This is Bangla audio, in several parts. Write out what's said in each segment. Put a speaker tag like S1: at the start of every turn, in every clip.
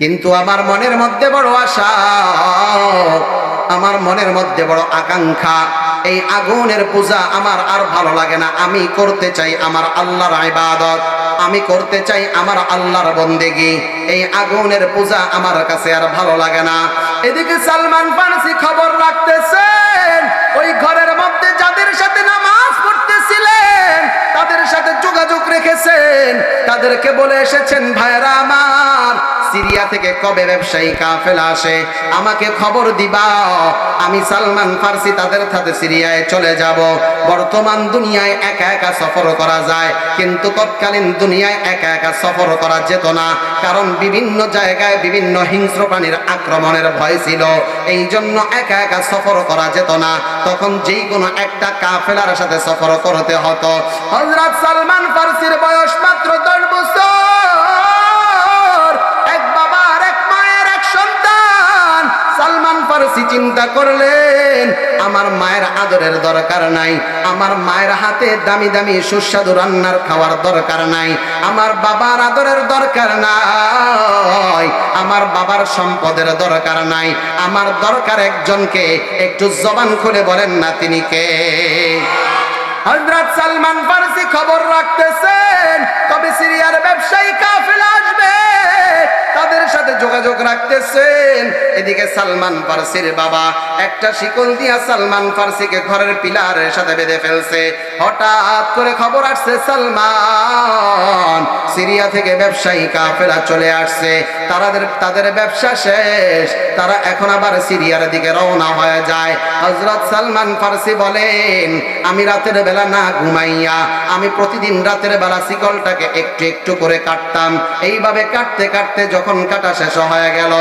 S1: কিন্তু আমার মনের মধ্যে বড় আশা, আমার মনের মধ্যে বড় আকাঙ্ক্ষা, এই আগুনের পূজা আমার আর ভালো লাগে না। আমি করতে চাই আমার আল্লাহর ইবাদত, আমি করতে চাই আমার আল্লাহর বন্দেগি। এই আগুনের পূজা আমার কাছে আর ভালো লাগে না। এদিকে সালমান ফার্সি খবর রাখতেছেন, ওই ঘরের মধ্যে যাদের সাথে নামাজ পড়তেছিলেন, তাদের সাথে যোগাযোগ রেখেছেন, তাদেরকে বলে এসেছেন ভাইরা আমার সিরিয়া থেকে কবে ব্যবসায়ী কাফেলা আসে? আমাকে খবর দিবা। আমি সালমান ফার্সি তাদের সাথে সিরিয়ায় চলে যাব। বর্তমান দুনিয়ায় একা একা সফর করা যায়। কিন্তু তৎকালীন দুনিয়ায় একা একা সফর করা যেত না। কারণ বিভিন্ন জায়গায় বিভিন্ন হিংস্র প্রাণীর আক্রমণের ভয় ছিল। এই জন্য একা একা সফর করা যেত না। তখন যেই কোনো একটা কাফেলার সাথে সফর করতে হতো। হযরত সালমান ফার্সির বয়স মাত্র চিন্তা করলেন, আমার মায়ের আদরের দরকার নাই, আমার মায়ের হাতে দামি দামি সুস্বাদু রান্নার খাওয়ার দরকার নাই, আমার বাবার আদরের দরকার নাই, আমার বাবার সম্পদের দরকার নাই, আমার দরকার একজনকে, একটু জবান খুলে বলেন না তিনি কে? হযরত সালমান ফার্সি খবর রাখতেছেন কবে সিরিয়ার ব্যবসায়ী তাদের সাথে যোগাযোগ রাখতেছেন। এদিকে সালমান ফার্সির বাবা একটা শিকল দিয়া সালমান ফার্সিকে ঘরের পিলারের সাথে বেঁধে ফেলছে। হঠাৎ করে খবর আসছে সালমান। সিরিয়া থেকে ব্যবসায়ী কাফেলা চলে আসছে। তাদের তাদের ব্যবসা শেষ। তারা এখন আবার সিরিয়ার দিকে রওনা হয়ে যায়। হজরত সালমান ফার্সি বলেন, আমি রাতের বেলা না ঘুমাইয়া, আমি প্রতিদিন রাতের বেলা শিকলটাকে একটু একটু করে কাটতাম। এইভাবে কাটতে কাটতে যখন কাটা শেষ হয়ে গেল,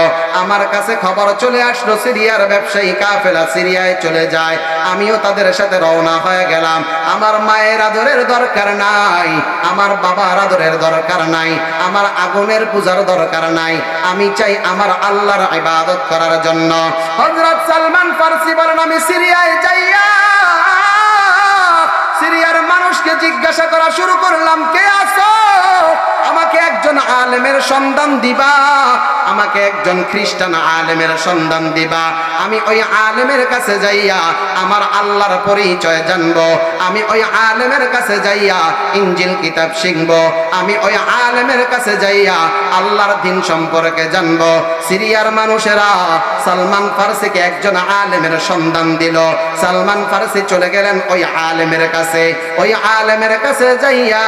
S1: আমার কাছে খবর চলে আসলো, সিরিয়ার ব্যবসায়ী কাফেলা সিরিয়ায় চলে যায়। আমিও তাদের সাথে রওনা হয়ে গেলাম। আমার মায়ের আদরের দরকার নাই, আমার বাবার আদরের দরকার নাই, আমার আগুনের পূজার দরকার নাই, আমি চাই আমার আল্লাহর ইবাদত করার জন্য। হযরত সালমান ফারসি বলেন, আমি সিরিয়ায় যাইয়া সিরিয়ার মানুষকে জিজ্ঞাসা করা শুরু করলাম, কে আছো? একজন আলেমের সন্ধান দিবা, আমাকে একজন খ্রিস্টান আলেমের সন্ধান দিবা। আমি ওই আলেমের কাছে যাইয়া আমার আল্লাহর পরিচয় জানব। আমি ওই আলেমের কাছে যাইয়া ইঞ্জিল কিতাব শিখব। আমি ওই আলেমের কাছে যাইয়া আল্লাহর দিন সম্পর্কে জানব। সিরিয়ার মানুষেরা সালমান ফার্সিকে একজন আলেমের সন্ধান দিল। সালমান ফার্সি চলে গেলেন ওই আলেমের কাছে। ওই আলেমের কাছে যাইয়া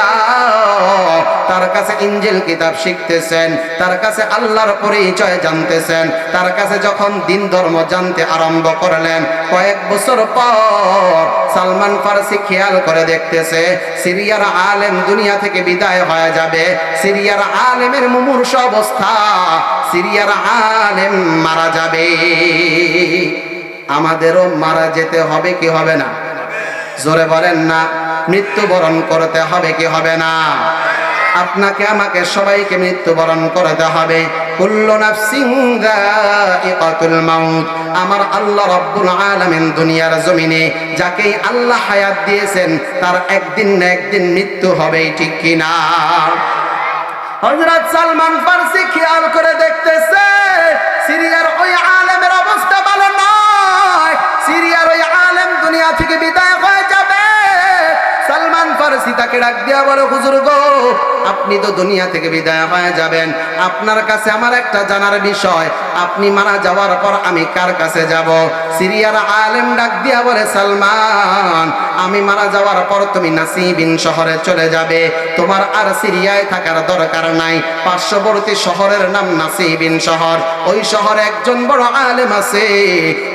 S1: তার কাছে ইঞ্জিল কিতাব শিখতেছেন, তার কাছে আল্লাহর পরিচয় জানতেছেন, তার কাছে যখন দিন ধর্ম জানতে আরম্ভ করলেন, কয়েক বছর পর সালমান ফার্সি খেয়াল করে দেখতেছে, সিরিয়ার আলেম দুনিয়া থেকে বিদায় হয়ে যাবে, সিরিয়ার আলেমের মুমূর্ষ অবস্থা, সিরিয়ার আলেম মারা যাবে। আমাদেরও মারা যেতে হবে কি হবে না? জোরে বলেন না, মৃত্যুবরণ করতে হবে কি হবে না? আপনাকে আমাকে সবাইকে মৃত্যুবরণ করতে হবে। কুল্লু নাফসিন যায়িকাতুল মাউত। আমার আল্লাহ রাব্বুল আলামিন দুনিয়ার জমিনে যাকেই আল্লাহ হায়াত দিয়েছেন, তার একদিন না একদিন মৃত্যু হবেই, ঠিক কিনা? হযরত সালমান ফার্সি খেয়াল করে দেখতেছে, সিরিয়ার ওই আলেমের অবস্থা ভালো নয়। সিরিয়ার ওই আলেম দুনিয়া থেকে বিদায় হয়ে যাবে। সালমান ফার্সি তাকে ডাক দিয়া বলে, হুজুর গো আপনি তো দুনিয়া থেকে বিদায় হয়ে যাবেন। আপনার কাছে আমার একটা জানার বিষয়, আপনি মারা যাওয়ার পর আমি কার কাছে যাব? সিরিয়ার আলেম ডাক দিয়া বলে, সালমান, আমি মারা যাওয়ার পর তুমি নাসিবিন শহরে চলে যাবে। তোমার আর সিরিয়ায় থাকার দরকার নাই। পার্শ্ববর্তী শহরের নাম নাসিবিন শহর। ওই শহরে একজন বড় আলেম আছে,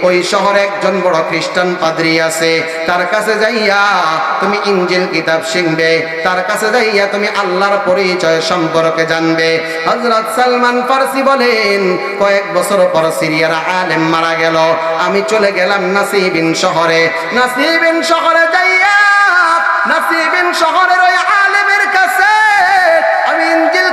S1: ওই শহরে একজন বড় খ্রিস্টান পাদ্রী আছে। তার কাছে যাইয়া তুমি ইঞ্জিল কিতাব শিখবে। তার কাছে যাইয়া তুমি আল্লাহর পরিচয় সম্পর্কে জানবে। হজরত সালমান ফার্সি বলেন, কয়েক বছর পর সিরিয়ার আলেম মারা গেল। আমি চলে গেলাম নাসিবিন শহরে। নাসিবিন শহরে যাইয়া, নাসিবিন শহরের ওই ইঞ্জিল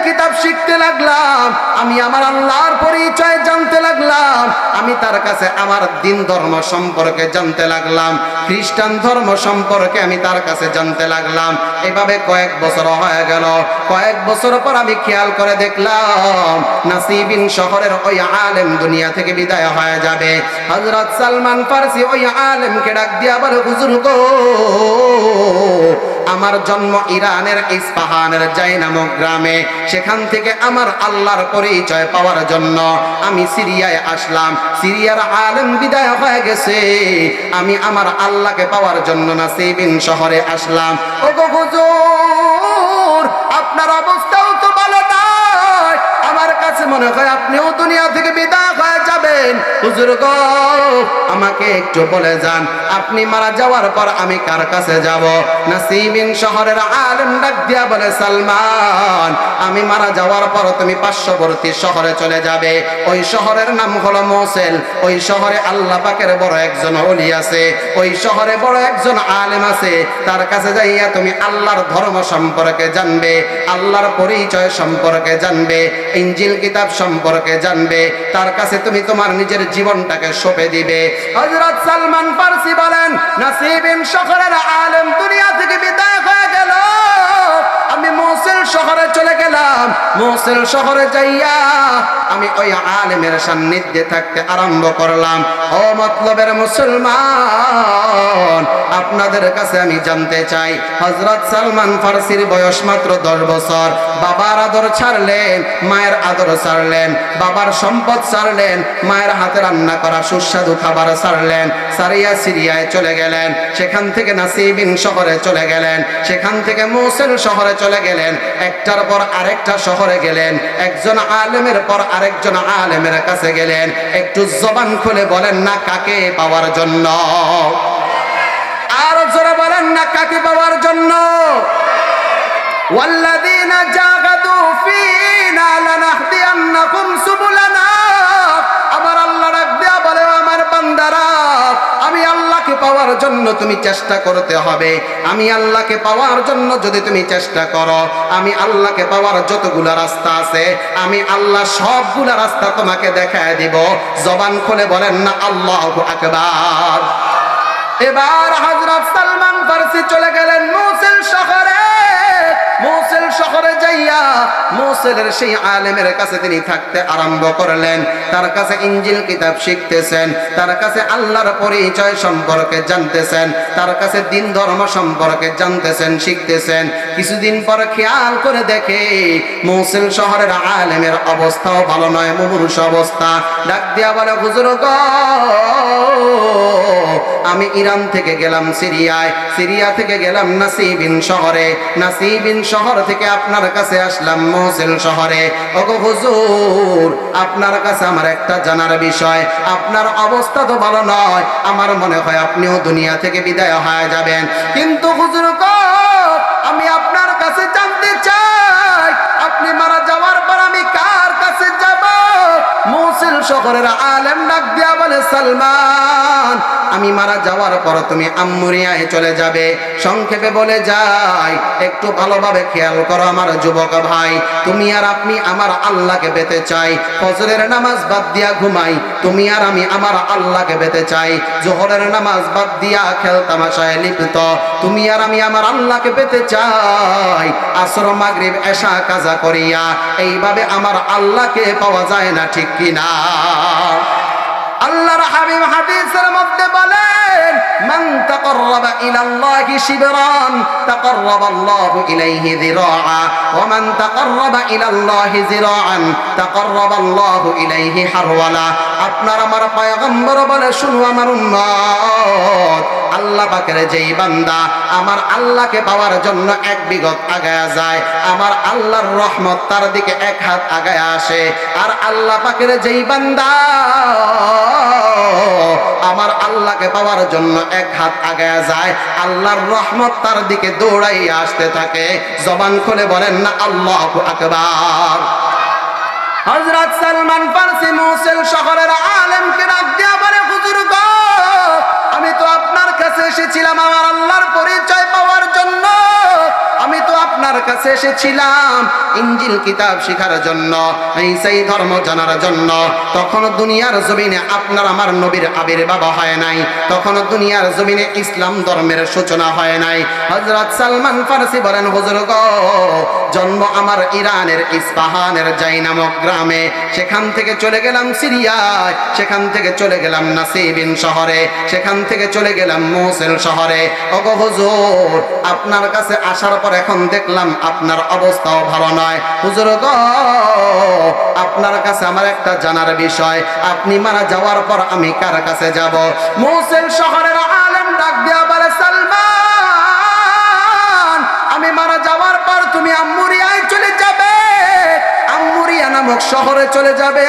S1: কিতাব শিখতে লাগলাম, আমি আমার আল্লাহর পরিচয় জানতে লাগলাম, আমি তার কাছে আমার দিন ধর্ম সম্পর্কে জানতে লাগলাম, খ্রিস্টান ধর্ম সম্পর্কে আমি তার কাছে জানতে লাগলাম। এভাবে কয়েক বছর হয়ে গেল, কয়েক বছর পর আমি খেয়াল করে দেখলাম, নাসিবিন শহরের ওই আলেম দুনিয়া থেকে বিদায় হয়ে যাবে। হজরত সালমান ফার্সি ওই আলেমকে ডাক দিয়া বলে, হুজুর গো আমার জন্ম ইরানের ইস্পাহানের জাই নামক গ্রামে। সেখান থেকে আমার আল্লাহর পরিচয় পাওয়ার জন্য আমি সিরিয়ায় আসলাম। সিরিয়ার আলম বিদায় হয়ে গেছে। আমি আমার আল্লাহকে পাওয়ার জন্য না সেই শহরে আসলাম। ও গো মনে হয় আপনিও দুনিয়া থেকে বিদায় হয়ে যাবেন। হুজুর গো, আমাকে একটু বলে যান, আপনি মারা যাওয়ার পর আমি কার কাছে যাব? নাসিবিন শহরের আলেম ডাক দিয়া বলে, সালমান, আমি মারা যাওয়ার পর তুমি পার্শ্ববর্তী শহরে চলে যাবে। ওই শহরের নাম হলো মোসেল। ওই শহরে আল্লাহ পাকের বড় একজন অলি আছে। ওই শহরে বড় একজন আলেম আছে। তার কাছে যাইয়া তুমি আল্লাহর ধর্ম সম্পর্কে জানবে, আল্লাহর পরিচয় সম্পর্কে জানবে। ইঞ্জিল কিতাব সম্পর্কে জানবে, তার কাছে তুমি তোমার নিজের জীবনটাকে সঁপে দিবে। হযরত সালমান ফারসি বলেন নাসিবিন শহরের আলেম দুনিয়া থেকে বিদায় হয়ে গেল। মোসেল শহরে চলে গেলাম। মোসেল শহরে যাইয়া আমি ওই আলেমের সান্নিধ্যে থাকতে আরম্ভ করলাম। ও মতলবের মুসলমান, আপনাদের কাছে আমি জানতে চাই হজরত সালমান ফার্সির বয়স মাত্র দশ বছর। বাবার আদর ছাড়লেন, মায়ের আদর ছাড়লেন, বাবার সম্পদ ছাড়লেন, মায়ের হাতে রান্না করা সুস্বাদু খাবার ছাড়লেন, সারিয়া সিরিয়ায় চলে গেলেন, সেখান থেকে নাসিবিন শহরে চলে গেলেন, সেখান থেকে মৌসেল শহরে চলে গেলেন একটার পর আরেকটা শহরে গেলেন একজন আলেমের পর আরেকজন আলেমের কাছে গেলেন একটু জবান খুলে বলেন না কাকে পাওয়ার জন্য আরো জোরে বলেন না কাকে পাওয়ার জন্য والذين جاهدوا فينا لنهدينكم سبلنا পাওয়ার জন্য তুমি চেষ্টা করতে হবে। আমি আল্লাহকে পাওয়ার জন্য যদি তুমি চেষ্টা করো, আমি আল্লাহকে পাওয়ার যতগুলো রাস্তা আছে, আমি আল্লাহ সবগুলো রাস্তা তোমাকে দেখায় দিব। জবান খুলে বলেন না, আল্লাহ আকবার। এবার হজরত সালমান ফার্সি চলে গেলেন মৌসিল শহরে। যাইয়া মোসেলের সেই আলেমের কাছে তিনি থাকতে আরম্ভ করলেন। তার কাছে ইঞ্জিল কিতাব শিখতেছেন, তার কাছে আল্লাহর পরিচয় সম্পর্কে জানতেছেন, তার কাছে দিন ধর্ম সম্পর্কে জানতেছেন, শিখতেছেন। কিছুদিন পর খেয়াল করে দেখে মৌসিল শহরের আলেমের অবস্থাও ভালো নয়, মুমূর্ষ অবস্থা। ডাক দিয়া বলে, হুজুর গো, আমি ইরান থেকে গেলাম সিরিয়ায়। সিরিয়া থেকে গেলাম নাসিবিন শহরে। নাসিবিন শহর থেকে আপনার কাছে আসলাম মোসেল শহরে। ওগো হুজুর, আপনার কাছে আমার একটা জানার বিষয়। আপনার অবস্থা তো ভালো নয়, আমার মনে হয় আপনিও দুনিয়া থেকে বিদায় হয়ে যাবেন। কিন্তু হুজুর আমি শহরের আলেম ডাক দিয়া বলে, সালমান, আমি মারা যাওয়ার পর তুমি আম্মুরিয়ায় চলে যাবে। সংক্ষেপে বলে, যাই, একটু ভালোভাবে খেয়াল করো আমার যুবক ভাই। তুমি আর আপনি আমার আল্লাহকে পেতে চাই। ফজরের নামাজ বাদ দিয়া ঘুমাই। তুমি আর আমি আমার আল্লাহকে পেতে চাই। জোহরের নামাজ বাদ দিয়া খেল তামাশায় লিপ্ত। তুমি আর আমি আমার আল্লাহকে পেতে চাই। আসর, মাগরিব, এশা, কাজা করিয়া। এইভাবে আমার আল্লাহকে পাওয়া যায় না, ঠিক কিনা? আল্লাহর হাবিব হাদিসের মধ্যে বলেন তাকাররাবা ইলা আল্লাহি শিবরান, তাকাররাবা আল্লাহু ইলাইহি যিরাআ। ওয়া মান তাকাররাবা ইলা আল্লাহি যিরাআন, তাকাররাবা আল্লাহু ইলাইহি হারওয়ালা। আপনার আমার পয়গম্বর বলে, শুনো আমার আল্লাহ পাকের যেই বান্দা, আমার আল্লাহকে পাওয়ার জন্য এক বিগত আগায়া যায়। আমার আল্লাহর রহমত তার দিকে এক হাত আগায় আসে। আর আল্লাহ পাকের যেই বান্দা পাওয়ার জন্য এক হাত আগে যায়, আল্লাহর রহমত তার দিকে দৌড়াই আসতে থাকে। জবান খুলে বলেন, না, আল্লাহ আকবার। হজরত সালমান ফার্সি মুসেল শহরের আলেমকে ডাক দিয়া বলে, হুজুর আমি তো আপনার কাছে এসেছিলাম, আমার আল্লাহর পরিচয় পাওয়ার জন্য। আপনার কাছে এসেছিলাম ইঞ্জিল কিতাব শেখার জন্য সেই ধর্ম জানার জন্য। তখন দুনিয়ার জমিনে আপনার আমার নবীর আবির্ভাব হয় নাই। তখন দুনিয়ার জমিনে ইসলাম ধর্মের সূচনা হয় নাই। হজরত সালমান ফারসি বলেন, হুজুর গো, জন্ম আমার ইরানের ইস্পাহানের জাই নামক গ্রামে। সেখান থেকে চলে গেলাম সিরিয়ায়, সেখান থেকে চলে গেলাম নাসিবিন শহরে, সেখান থেকে চলে গেলাম মোসেল শহরে। ওগো হুজুর, আপনার কাছে আসার পর এখন দেখলাম আপনার অবস্থাও ভালো নয়। হুজুর আপনার কাছে আমার একটা জানার বিষয়। আপনি মারা যাওয়ার পর আমি কার কাছে যাব? মৌসেল শহরের শহরে চলে যাবে,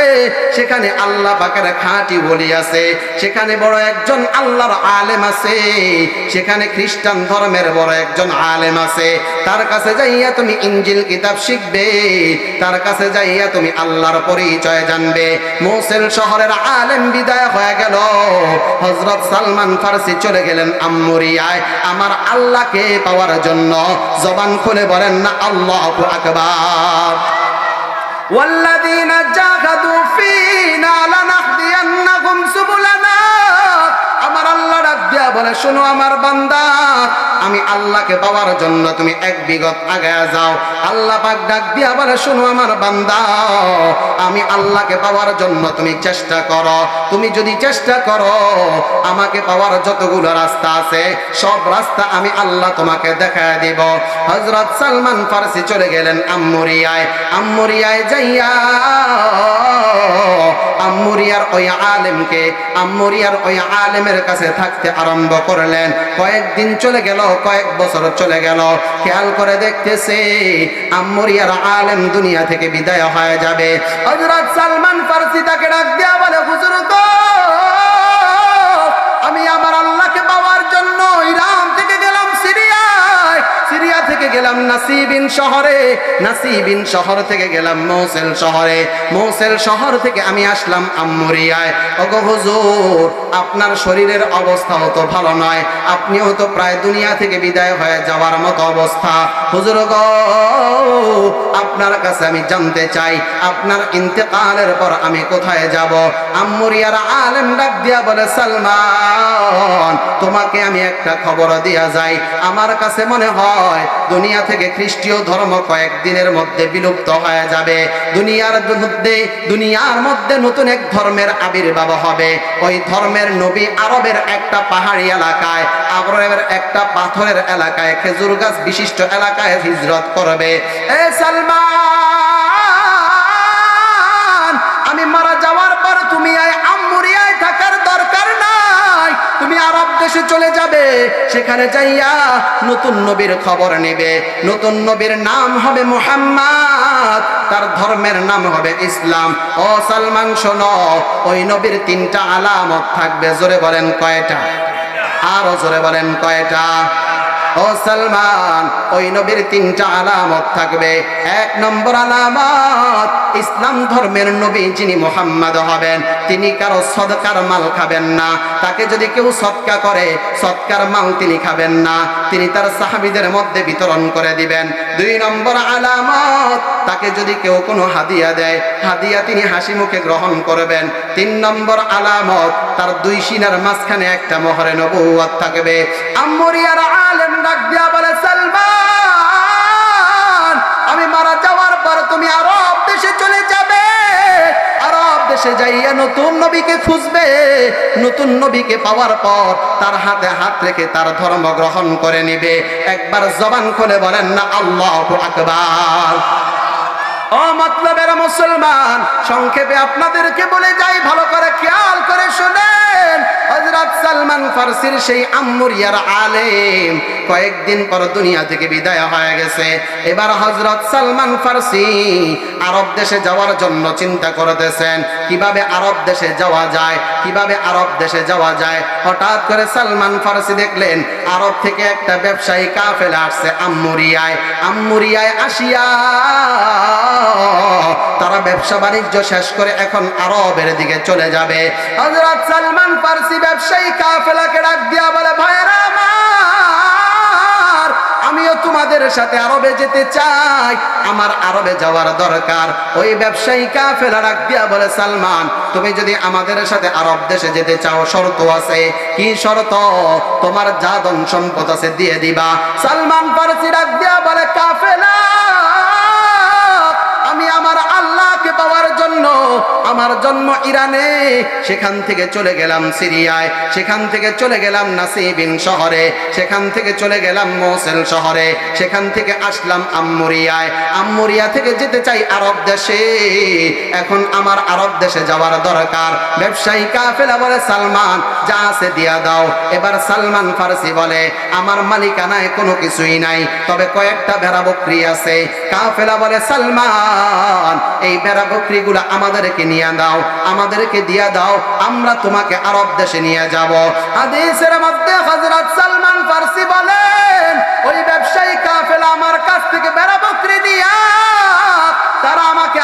S1: সেখানে আল্লাহ পাকের খাঁটি বলি আছে, সেখানে বড় একজন আল্লাহর আলেম আছে, সেখানে খ্রিস্টান ধর্মের বড় একজন আলেম আছে। তার কাছে যাইয়া তুমি ইঞ্জিল কিতাব শিখবে, তার কাছে যাইয়া তুমি আল্লাহর পরিচয় জানবে। মোসেল শহরের আলেম বিদায় হয়ে গেল হজরত সালমান ফারসি চলে গেলেন আম্মুরিয়ায়। আমার আল্লাহকে পাওয়ার জন্য জবান খুলে বলেন, না, আল্লাহ আকবার। والذين جاهدوا فينا لنهدينهم سبلنا আমার আল্লাহ ডাক দিয়া বলে শোনো আমার বান্দা আমি আল্লাহকে পাওয়ার জন্য তুমি এক বিগত আগে যাও। আল্লাহ পাক ডাক দিয়া বলে শোনো আমার বান্দা। আমি আল্লাহকে পাওয়ার জন্য তুমি চেষ্টা করো। তুমি যদি চেষ্টা করো, আমাকে পাওয়ার যতগুলো রাস্তা আছে, সব রাস্তা আমি আল্লাহ তোমাকে দেখায় দিব। হজরত সালমান ফারসি চলে গেলেন আম্মুরিয়ায়। আম্মুরিয়ায় যাইয়া আম্মুরিয়ার ওই আলেমকে আম্মুরিয়ার ওই আলেমের কাছে থাকতে আরম্ভ করলেন। কয়েকদিন চলে গেল, কয়েক বছর চলে গেল। খেয়াল করে দেখতেছে, আম্মুরিয়ার আলেম দুনিয়া থেকে বিদায় হয়ে যাবে। হজরত সালমান ফারসি তাকে ডাক দেওয়া বলে, হুজুর গো গেলাম নাসিবিন শহরে। নাসিবিন শহর থেকে গেলাম মৌসেল শহরে। মৌসেল শহর থেকে আমি আসলাম আম্মুরিয়ায়। ওগো হুজুর আপনার শরীরের অবস্থাও তো ভালো নয়। আপনিও তো প্রায় দুনিয়া থেকে বিদায় হয়ে যাওয়ার মতো অবস্থা। হুজুর গো, আপনার কাছে আমি জানতে চাই, আপনার ইন্তেকালের পর আমি কোথায় যাব? আম্মুরিয়ার আলেম ডাক দিয়া বলে, সালমান, তোমাকে আমি একটা খবর দিয়া যাই। আমার কাছে মনে হয়, দুনিয়া থেকে খ্রিস্টীয় ধর্ম কয়েকদিনের মধ্যে বিলুপ্ত হয়ে যাবে। দুনিয়ার মধ্যে দুনিয়ার মধ্যে নতুন এক ধর্মের আবির্ভাব হবে। ওই ধর্মের নবী আরবের একটা পাহাড়ি এলাকায় আরবের একটা পাথরের এলাকায়, খেজুর গাছ বিশিষ্ট এলাকায় হিজরত করবে। এ সালমান, আমি মারা যাওয়ার পর তুমি আয় আম্মুরিয়ায় থাকার দরকার নাই। তুমি আরব দেশে চলে যাবে, সেখানে যাইয়া নতুন নবীর খবর নেবে। নতুন নবীর নাম হবে মুহাম্মদ। তার ধর্মের নাম হবে ইসলাম। ও সালমান, শোনো, ওই নবীর তিনটা আলামত থাকবে। জোরে বলেন কয়টা? আরও জোরে বলেন কয়টা? ও সালমান, ওই নবীর তিনটা আলামত থাকবে। এক নম্বর আলামত, ইসলাম ধর্মের নবী যিনি মোহাম্মদ হবেন, তিনি কারও সদকার মাল খাবেন না। তাকে যদি কেউ সৎকা করে সৎকার মাল তিনি খাবেন না। তিনি তার সাহাবিদের মধ্যে বিতরণ করে দিবেন। দুই নম্বর আলামত, তাকে যদি কেউ কোনো হাদিয়া দেয়, হাদিয়া তিনি হাসি মুখে গ্রহণ করবেন। তিন নম্বর আলামত, তার দুই সিনার মাঝখানে একটা মোহরে নবুয়াত থাকবে। আম্মরিয়ার আলেম আরব যাইয়া নতুন নবীকে খুঁজবে। নতুন নবীকে পাওয়ার পর তার হাতে হাত রেখে তার ধর্ম গ্রহণ করে নিবে। একবার জবান খুলে বলেন না, আল্লাহ আকবার। ও মতলবের মুসলমান, সংক্ষেপে আপনাদেরকে বলে যাই, ভালো করে খেয়াল করে শুনেন। হযরত সালমান সেই আম্মুরিয়ার আলেম কয়েকদিন পর দুনিয়া থেকে বিদায় হয়ে গেছে। এবার হযরত সালমান আরব দেশে যাওয়ার জন্য চিন্তা কীভাবে আরব দেশে যাওয়া যায়, কীভাবে আরব দেশে যাওয়া যায়। হঠাৎ করে সালমান ফারসি দেখলেন, আরব থেকে একটা ব্যবসায়ী কাফেলা আসছে আম্মুরিয়ায়। আম্মুরিয়ায় আসিয়া তারা ব্যবসা বাণিজ্য শেষ করে এখন আরবের দিকে চলে যাবে। হযরত সালমান ফারসি ব্যবসায়ী কাফেলাকে ডাক দিয়া বলে ভাইরা আমিও তোমাদের সাথে আরবে যেতে চাই। আমার আরবে যাওয়ার দরকার। ওই ব্যবসায়ী কাফেলা রাখ দিয়া বলে, সালমান, তুমি যদি আমাদের সাথে আরব দেশে যেতে চাও, শর্ত আছে। কি শর্ত? তোমার যা ধন সম্পদ আছে দিয়ে দিবা। সালমান ফারসি রাখ দিয়া বলে, কাফেলা আমার জন্ম ইরানে, সেখান থেকে চলে গেলাম সিরিয়ায়, সেখান থেকে চলে গেলাম নাসিবিন শহরে, সেখান থেকে চলে গেলাম মোসেল শহরে, সেখান থেকে আসলাম আম্মুরিয়ায়। আম্মুরিয়া থেকে যেতে চাই আরব দেশে, এখন আমার আরব দেশে যাওয়ার দরকার। ব্যবসায়ী কাফেলা বলে, সালমান, যা আছে দিয়া দাও। এবার সালমান ফারসি বলে, আমার মালিকানায় কোনো কিছুই নাই, তবে কয়েকটা ভেড়া বকরি আছে। কাফেলা বলে, সালমান, এই ভেড়া বকরিগুলো আমাদেরকে নিয়ে দাও, আমাদেরকে দিয়া দাও, আমরা তোমাকে আরব দেশে নিয়ে যাব। হাদিসের মধ্যে হযরত সালমান ফারসি বলেন, ওই ব্যবসায়ী কাফেলা আমার কাছ থেকে বেড়া বকরি নিয়া আমাকে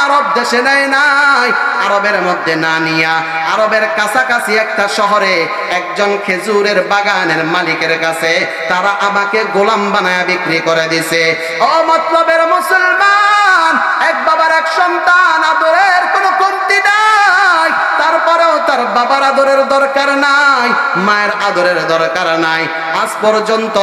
S1: আরব দেশে নেয় নাই। আরবের মধ্যে না নিয়া আরবের কাছাকাছি একটা শহরে একজন খেজুরের বাগানের মালিকের কাছে তারা আমাকে গোলাম বানায় বিক্রি করে দিছে। ও মতলবের মুসলমান, এক বাবার এক সন্তান, আদরের কোনো কমতি নাই। তারপরেও তার বাবার আদরের দরকার নাই। মায়ের আদরের দরকার নাই। আজ পর্যন্ত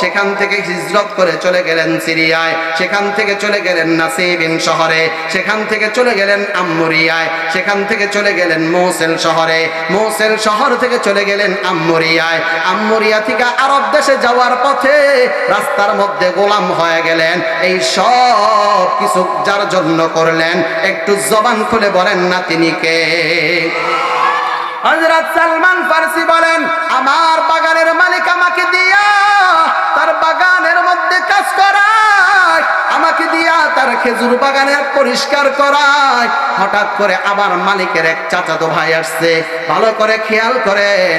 S1: সেখান থেকে হিজরত করে চলে গেলেন সিরিয়ায়, সেখান থেকে চলে গেলেন নাসিবিন শহরে, সেখান থেকে চলে গেলেন আম্মুরিয়ায়, সেখান থেকে চলে গেলেন মৌসেল শহরে, মৌসেল শহর থেকে চলে গেলেন আম্মুরিয়ায়। আম্মুরিয়া থেকে আরব দেশে যাওয়ার পথে রাস্তার মধ্যে গোলাম হয়ে গেলেন। এই সব কিছু যার জন্য করলেন, একটু জবান খুলে বলেন না তিনি কে হযরত সালমান ফারসি বলেন, আমার বাগানের মালিক আমাকে দিয়া, তার বাগানের মধ্যে কাজ করায়, আমাকে দিয়া তার খেজুর বাগানে পরিষ্কার করায়। হঠাৎ করে আমার মালিকের এক চাচাতো ভাই আসছে। ভালো করে খেয়াল করেন।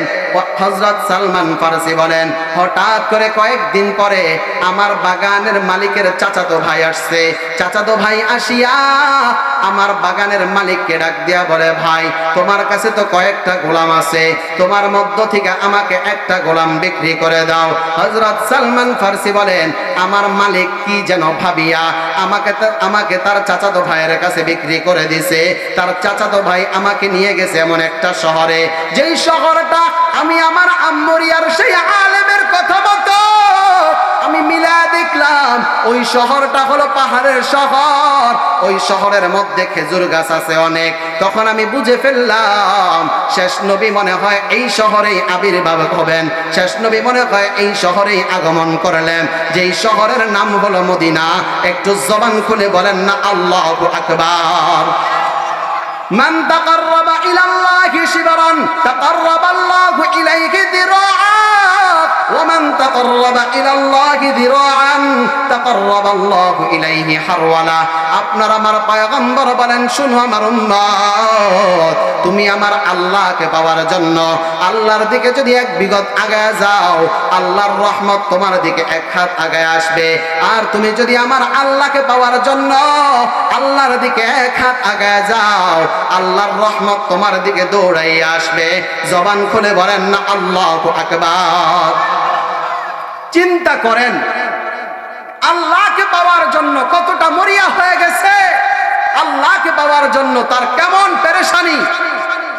S1: হজরত সালমান ফারসি বলেন, হঠাৎ করে কয়েকদিন পরে আমার বাগানের মালিকের চাচাতো ভাই আসছে। চাচাতো ভাই আসিয়া আমার বাগানের মালিককে ডাক দিয়া বলে, ভাই, তোমার কাছে তো কয়েকটা গোলাম আছে। তোমার মধ্য থেকে আমাকে একটা গোলাম বিক্রি করে দাও। হজরত সালমান ফারসি বলেন, আমার মালিক কি যেন ভাবিয়া আমাকে আমাকে তার চাচাতো ভাইয়ের কাছে বিক্রি করে দিছে। তার চাচাতো ভাই আমাকে নিয়ে গেছে এমন একটা শহরে। যেই শহরটা আমি আমার আম্মরিয়ার সেই আলেমের কথা মতো দেখলাম ওই শহরটা হলো পাহাড়ের শহর ওই শহরের মধ্যে খেজুর গাছ আছে অনেক তখন আমি বুঝে ফেললাম শেষ নবী মনে হয় এই শহরেই আবির্ভাব হবেন শেষ নবী মনে হয় এই শহরেই আগমন করলেন যেই শহরের নাম হলো মদিনা একটু জবান খুলে বলেন না আল্লাহ আকবার من تقرب إلى الله شبرا تقرب الله إليه ذراعا ومن تقرب إلى الله ذراعا تقرب الله إليه حرولا আপনার আমার পয়গম্বর বলেন শুনো আমার উম্মত তুমি আমার আল্লাহকে পাওয়ার জন্য আল্লাহর দিকে যদি এক বিগত আগায় যাও আল্লাহর রহমত তোমার দিকে এক হাত আগায় আসবে আর তুমি যদি আমার আল্লাহকে পাওয়ার জন্য আল্লাহর দিকে এক হাত আগায় যাও আল্লাহর রহমত তোমার দিকে দৌড়াই আসবে জবান খুলে বলেন না আল্লাহ আকবার চিন্তা করেন। আল্লাহকে পাওয়ার জন্য কতটা মরিয়া হয়ে গেছে। আল্লাহকে পাওয়ার জন্য তার কেমন পেরেশানি।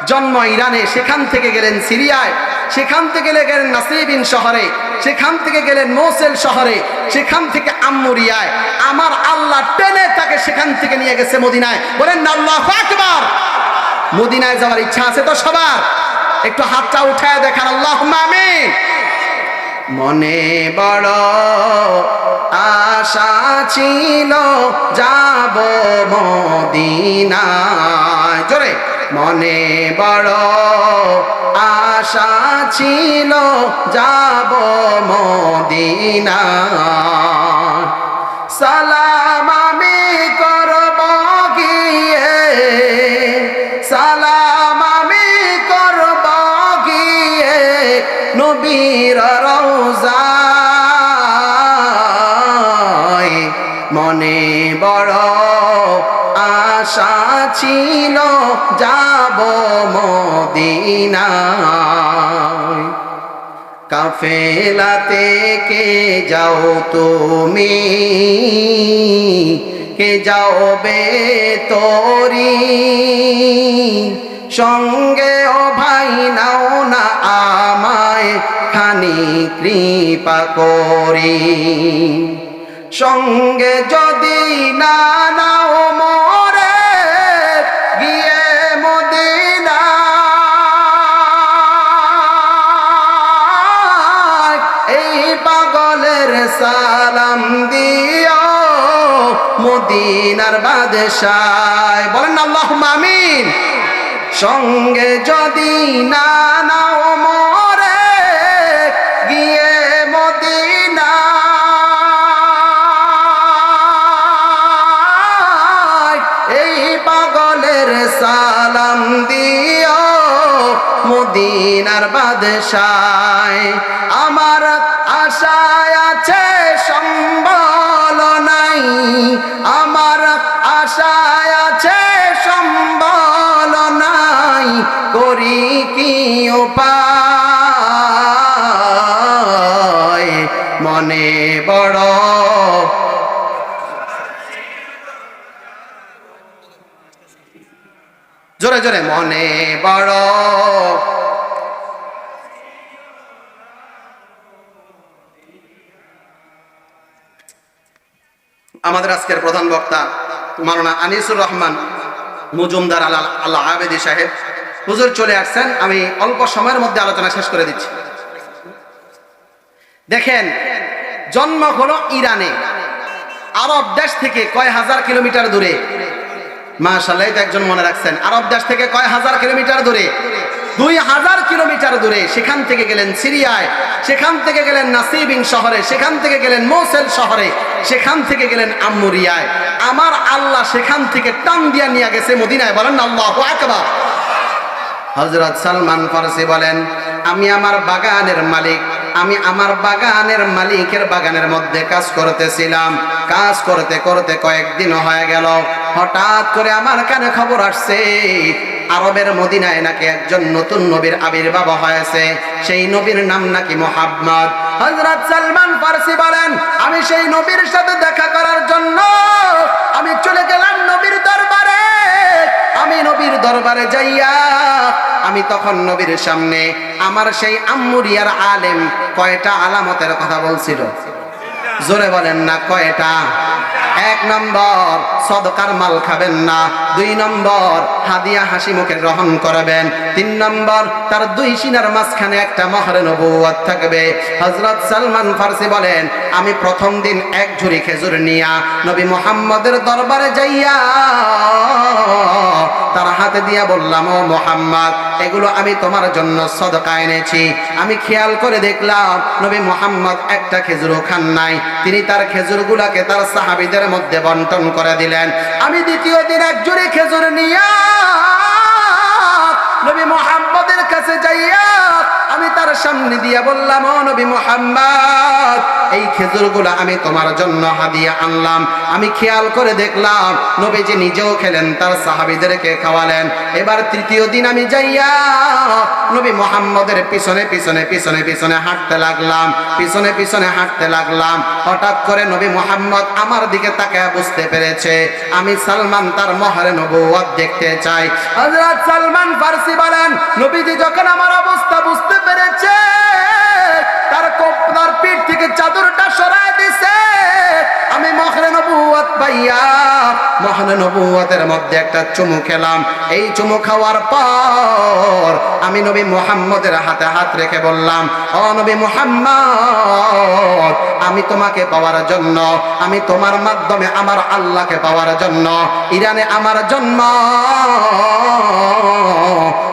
S1: জন্ম ইরানে, সেখান থেকে গেলেন সিরিয়ায়, সেখান থেকে গেলেন নাসিবিন শহরে, সেখান থেকে গেলেন মৌসেল শহরে, সেখান থেকে আম্মুরিয়ায়। আমার আল্লাহ টেনে তাকে সেখান থেকে নিয়ে গেছে মদিনায়। বলেন আল্লাহ আকবার। মদিনায় যাওয়ার ইচ্ছা আছে তো সবার? একটু হাতটা উঠায় দেখান আল্লাহ আমিন। মনে বড় আশা ছিল যাব মদিনায়। জোরে মনে বড় আশা ছিল যাব মদিনা সালাম আশা ছিল, যাব মদিনায়। কাফেলাতে কে যাও তুমি? কে যাও বে তোরি সঙ্গে ও ভাই, নাও না আমায় খানি কৃপা করি। সঙ্গে যদি না নাও মরে গিয়ে মদিনা। এই পাগলের সালাম দিও মদিনার বাদশায়। বলেন আল্লাহ মামিন সঙ্গে যদি না বাদশায় আমার আশায় আছে সম্বল নাই। আমার আশায় আছে সম্বল নাই। করি কি উপায়? মনে বড় জোরে জোরে, মনে বড় আমাদের আজকের প্রধান বক্তা মাওলানা আনিসুর রহমান মজুমদার আল্লাহ আল্লাহ আবেদি সাহেব। হুজুর চলে আসছেন, আমি অল্প সময়ের মধ্যে আলোচনা শেষ করে দিচ্ছি। দেখেন, জন্ম হলো ইরানে। আরব দেশ থেকে কয় হাজার কিলোমিটার দূরে? মাশাল্লাহ একজন মনে রাখছেন। আরব দেশ থেকে কয় হাজার কিলোমিটার দূরে? দুই হাজার কিলোমিটার দূরে সেখান থেকে গেলেন সিরিয়ায়, সেখান থেকে গেলেন নাসিবিং শহরে, সেখান থেকে গেলেন মোসেল শহরে, সেখান থেকে গেলেন আম্মুরিয়ায়। আমার আল্লাহ সেখান থেকে টান দিয়া নিয়ে গেছে মদিনায়। বলেন আল্লাহ আকবার। হজরত সালমান ফারসি বলেন, আমি আমার বাগানের মালিক, আমি আমার বাগানের মালিকের বাগানের মধ্যে কাজ করতেছিলাম। কাজ করতে করতে কয়েকদিন হয়ে গেল। হঠাৎ করে আমার কানে খবর আসছে, আরবের মদিনায় নাকি একজন নতুন নবীর আবির্ভাব হয়েছে। সেই নবীর নাম নাকি মোহাম্মদ। হজরত সালমান ফারসি বলেন, আমি সেই নবীর সাথে দেখা করার জন্য, আমি চলে দরবারে যাইয়া আমি তখন নবীর সামনে আমার সেই আম্মুরিয়ার আলেম কয়টা আলামতের কথা বলছিল? জোরে বলেন না, কয়টা? এক নম্বর, সদকার মাল খাবেন না। দুই নম্বর, হাদিয়া হাসি মুখে গ্রহণ করবেন। তিন নম্বর, তার দুই সিনার মাঝখানে একটা মহরে নবুয়াত থাকবে। হজরত সালমান ফার্সি বলেন, আমি প্রথম দিন এক ঝুড়ি খেজুর নিয়া নবী মোহাম্মদের দরবারে যাইয়া তার হাতে দিয়া বললাম, ও মোহাম্মদ, এগুলো আমি তোমার জন্য সদকা এনেছি। আমি খেয়াল করে দেখলাম, নবী মোহাম্মদ একটা খেজুরও খান নাই। তিনি তার খেজুরগুলাকে তার সাহাবিদের মধ্যে বন্টন করে দিলেন। আমি দ্বিতীয় দিন এক জুড়ি খেজুর নিয়া নবী মোহাম্মদের কাছে যাইয়া আমি তার সামনে দিয়া বললাম, ও নবী মোহাম্মদ, এই খেজুরগুলো আমি তোমার জন্য হাদিয়া আনলাম। আমি খেয়াল করে দেখলাম, নবীজি নিজেও খেলেন, তার সাহাবিদেরকে খাওয়ালেন। এবার তৃতীয় দিন আমি যাইয়া নবী মোহাম্মদের পিছনে পিছনে পিছনে পিছনে হাঁটতে লাগলাম, পিছনে পিছনে হাঁটতে লাগলাম। হঠাৎ করে নবী মোহাম্মদ আমার দিকে তাকায় বুঝতে পেরেছে, আমি সালমান তার মহরে নবুয়ত দেখতে চাই। হযরত সালমান ফারসি বলেন, নবীজি যখন আমার অবস্থা বুঝতে পেরেছে, তার কোপ তার পিঠ থেকে চাদরটা সরায় দিছে। আমি মহরে নবুয়ত পাইয়া, মহরে নবুয়তের মধ্যে একটা চুমু খেলাম। এই চুমু খাওয়ার পর আমি নবী মুহাম্মদের হাতে হাত রেখে বললাম, ও নবী মুহাম্মদ, আমি তোমাকে পাওয়ার জন্য, আমি তোমার মাধ্যমে আমার আল্লাহকে পাওয়ার জন্য, ইরানে আমার জন্ম।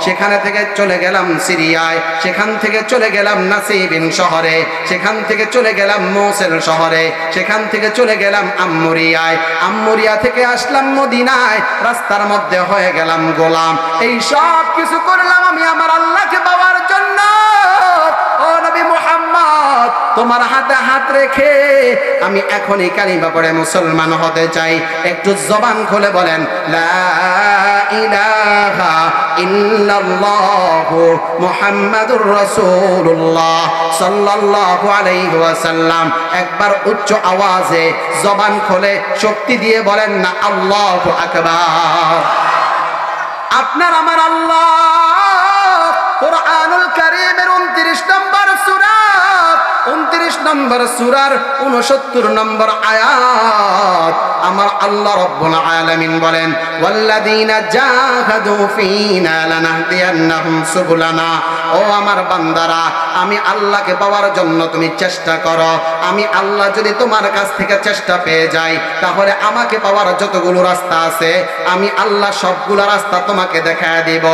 S1: সেখানে থেকে চলে গেলাম সিরিয়ায়, সেখান থেকে চলে গেলাম নাসিবিন শহরে, সেখান থেকে চলে গেলাম মোসেল শহরে, সেখান থেকে চলে গেলাম আম্মুরিয়ায়। আম্মুরিয়া থেকে আসলাম মদিনায়, রাস্তার মধ্যে হয়ে গেলাম গোলাম। এই সব কিছু করলাম আমি আমার আল্লাহকে পাওয়ার জন্য। তোমার হাতে হাত রেখে আমি এখনই কালিমা পড়ে মুসলমান হতে চাই। একটু জবান খুলে বলেন একবার উচ্চ আওয়াজে জবান খোলে শক্তি দিয়ে বলেন না, আল্লাহু আকবার। আপনার আমার আল্লাহ নম্বর সুরার উনসত্তর নম্বর আয়াত। আমার আল্লাহ রব্বুল আলামিন বলেন, ওয়াল্লাযীনা জাহাদু ফীনা লানাহদিয়ান্নাহুম সুবুলানা। ও আমার বান্দারা, আমি আল্লাহকে পাওয়ার জন্য তুমি চেষ্টা করো। আমি আল্লাহ যদি তোমার কাছ থেকে চেষ্টা পেয়ে যাই, তাহলে আমাকে পাওয়ার যতগুলো রাস্তা আছে, আমি আল্লাহ সবগুলো রাস্তা তোমাকে দেখায় দিব।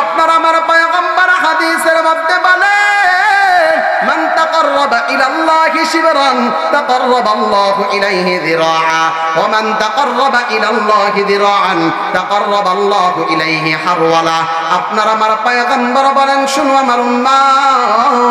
S1: আপনার আমার পায়গম্বর হাদিসের মধ্যে বলে মান তাকাররাবা ইলা الله شبرا تقرب الله إليه ذراعا ومن تقرب إلى الله ذراعا تقرب الله إليه حرولا আপনার আমার পয়গম্বর বলেন শুনো আমার উম্মত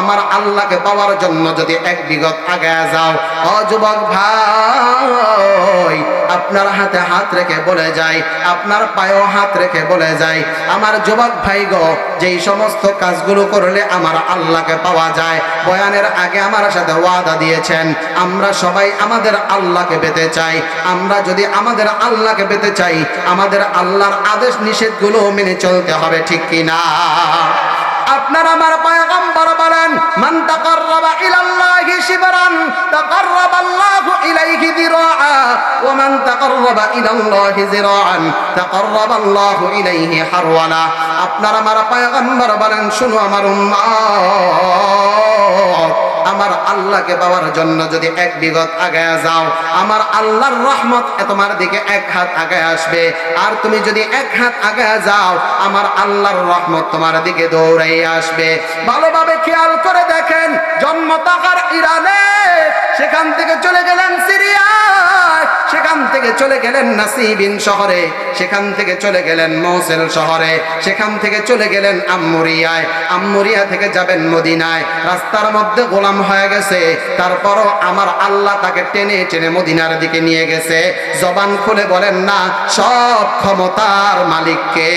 S1: আমার আল্লাহকে পাওয়ার জন্য যদি এক বিগত আগে যাও ও যুবক ভাই আপনার হাতে হাত রেখে বলে যায় আপনার পায়েও হাত রেখে বলে যায় আমার যুবক ভাই গো, যেই সমস্ত কাজগুলো করলে আমার আল্লাহকে পাওয়া যায়, বয়ানের আগে আমার সাথে ওয়াদা দিয়েছেন, আমরা সবাই আমাদের আল্লাহকে পেতে চাই। আমরা যদি আমাদের আল্লাহকে পেতে চাই, আমাদের আল্লাহর আদেশ নিষেধগুলো মেনে চলতে হবে, ঠিক কিনা? আপনার আমার পয়গম্বর বলেন, মান তাকাররাবা ইলাল্লাহি শিবরান, তাকাররাবাল্লাহু ইলাইহি যিরাআ ওয়া মান তাকাররাবা ইলাল্লাহি যিরাআন, তাকাররাবাল্লাহু ইলাইহি হারওয়ালা আপনার আমার পয়গম্বর বলেন, শুনো আমার উম্মত আমার আল্লাহকে পাওয়ার জন্য যদি এক বিগত আগায় যাও, আমার আল্লাহর রহমত তোমার দিকে এক হাত আগায় আসবে। আর তুমি যদি এক হাত আগায় যাও, আমার আল্লাহর রহমত তোমার দিকে দৌড়াই আসবে। ভালোভাবে খেয়াল করে দেখেন, জন্ম তাকার ইরানে, সেখান থেকে চলে গেলেন সিরিয়ায় সেখান থেকে চলে গেলেন নাসিবিন শহরে, সেখান থেকে চলে গেলেন মৌসেল শহরে, সেখান থেকে চলে গেলেন আম্মুরিয়ায়। আম্মুরিয়া থেকে যাবেন মদিনায়। রাস্তার মধ্যে গোলাম হয়ে গেছে। তারপরও আমার আল্লাহ তাকে টেনে টেনে মদিনার দিকে নিয়ে গেছে। জবান খুলে বলেন, না, সব ক্ষমতার মালিককে।